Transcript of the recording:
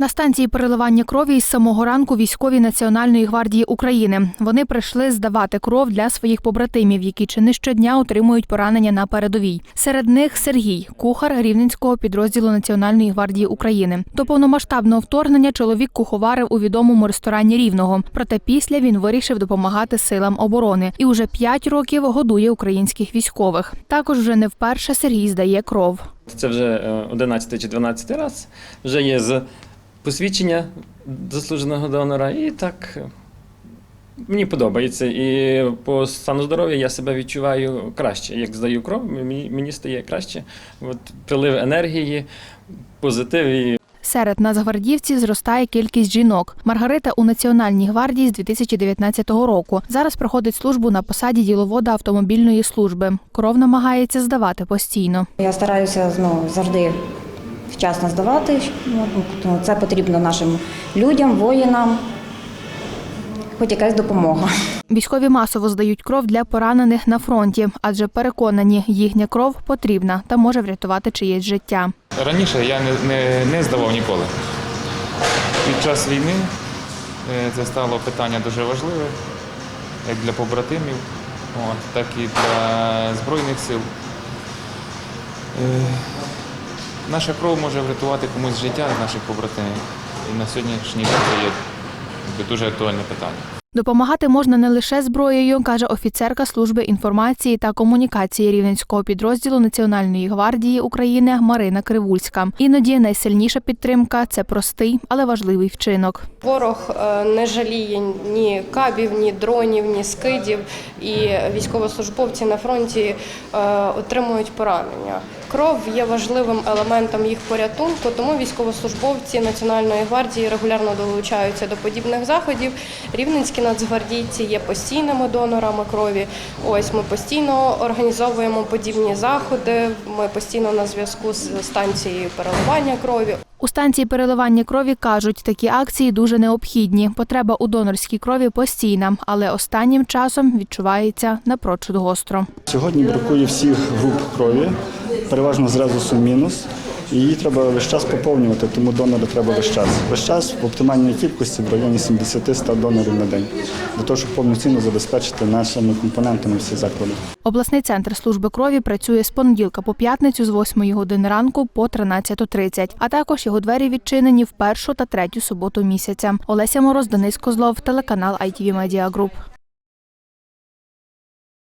На станції переливання крові із самого ранку військові Національної гвардії України. Вони прийшли здавати кров для своїх побратимів, які чи не щодня отримують поранення на передовій. Серед них Сергій, кухар рівненського підрозділу Національної гвардії України. До повномасштабного вторгнення чоловік куховарив у відомому ресторані Рівного. Проте після він вирішив допомагати силам оборони і уже п'ять років годує українських військових. Також вже не вперше Сергій здає кров. Це вже е, 11 чи 12 раз. Вже є з посвідчення заслуженого донора, і так е, мені подобається. І по стану здоров'я я себе відчуваю краще. Як здаю кров, мені, мені стає краще. От прилив енергії, позитив і Серед нацгвардійців зростає кількість жінок. Маргарита у Національній гвардії з 2019 року. Зараз проходить службу на посаді діловода автомобільної служби. Кров намагається здавати постійно. Я стараюся ну, завжди вчасно здавати. Ну, Це потрібно нашим людям, воїнам, хоч якась допомога. Військові масово здають кров для поранених на фронті, адже переконані, їхня кров потрібна та може врятувати чиєсь життя. Раніше я не, не, не здавав ніколи. Під час війни е, це стало питання дуже важливе, як для побратимів, так і для Збройних сил. Наша кров може врятувати комусь життя з наших побратимів. І на сьогоднішній день це є дуже актуальне питання. Допомагати можна не лише зброєю, каже офіцерка служби інформації та комунікації рівненського підрозділу Національної гвардії України Марина Кривульська. Іноді найсильніша підтримка це простий, але важливий вчинок. Ворог е, не жаліє ні кабів, ні дронів, ні скидів, і військовослужбовці на фронті е, отримують поранення. Кров є важливим елементом їх порятунку, тому військовослужбовці Національної гвардії регулярно долучаються до подібних заходів. Рівненські нацгвардійці є постійними донорами крові. Ось ми постійно організовуємо подібні заходи. Ми постійно на зв'язку з станцією переливання крові. У станції переливання крові кажуть, такі акції дуже необхідні. Потреба у донорській крові постійна, але останнім часом відчувається напрочуд гостро. Сьогодні бракує всіх груп крові, переважно з резусом мінус. І її треба весь час поповнювати, тому донори треба весь час. Весь час в оптимальній кількості в районі 70-100 донорів на день, для того, щоб повноцінно забезпечити нашими компонентами всі заклади. Обласний центр служби крові працює з понеділка по п'ятницю з 8 години ранку по 13.30, а також його двері відчинені в першу та третю суботу місяця. Олеся Мороз, Денис Козлов, телеканал ITV Media Group.